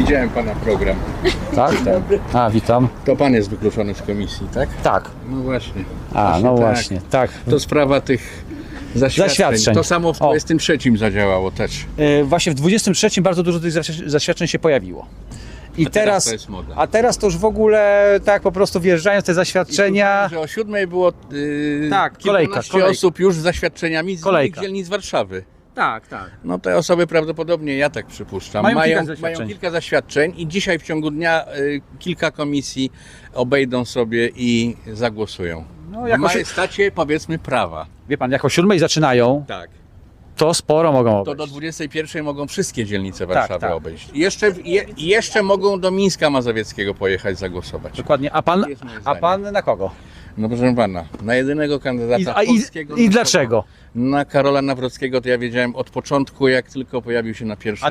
Widziałem pana program. Tak? A, witam. To pan jest wykluczony z komisji, tak? Tak. No właśnie. A, no tak. właśnie, tak. To sprawa tych zaświadczeń. Zaświadczeń. To samo w O. 23 zadziałało też. E, Właśnie w 23 bardzo dużo tych zaświ- zaświadczeń się pojawiło. I A teraz teraz, to jest moda. a teraz to już w ogóle tak po prostu wjeżdżają te zaświadczenia. Że o siódmej było yy, Tak, kolejka, kilkanaście kolejka. osób już z zaświadczeniami z Kolejka. innych dzielnic Warszawy. Tak, tak. No te osoby prawdopodobnie, ja tak przypuszczam, Mają mają, kilka mają, zaświadczeń. kilka zaświadczeń i dzisiaj w ciągu dnia y, kilka komisji obejdą sobie i zagłosują. No, W jako si- majestacie powiedzmy prawa. Wie pan, jak o siódmej zaczynają, Tak. to sporo mogą To obejść. do 21 mogą wszystkie dzielnice Warszawy tak. obejść. Jeszcze, je, jeszcze mogą do Mińska Mazowieckiego pojechać zagłosować. Dokładnie. A pan, jest moje a zdanie. pan na kogo? No proszę pana, na jedynego kandydata I, i, polskiego. I na dlaczego? Na Karola Nawrockiego to ja wiedziałem od początku, jak tylko pojawił się na pierwszym A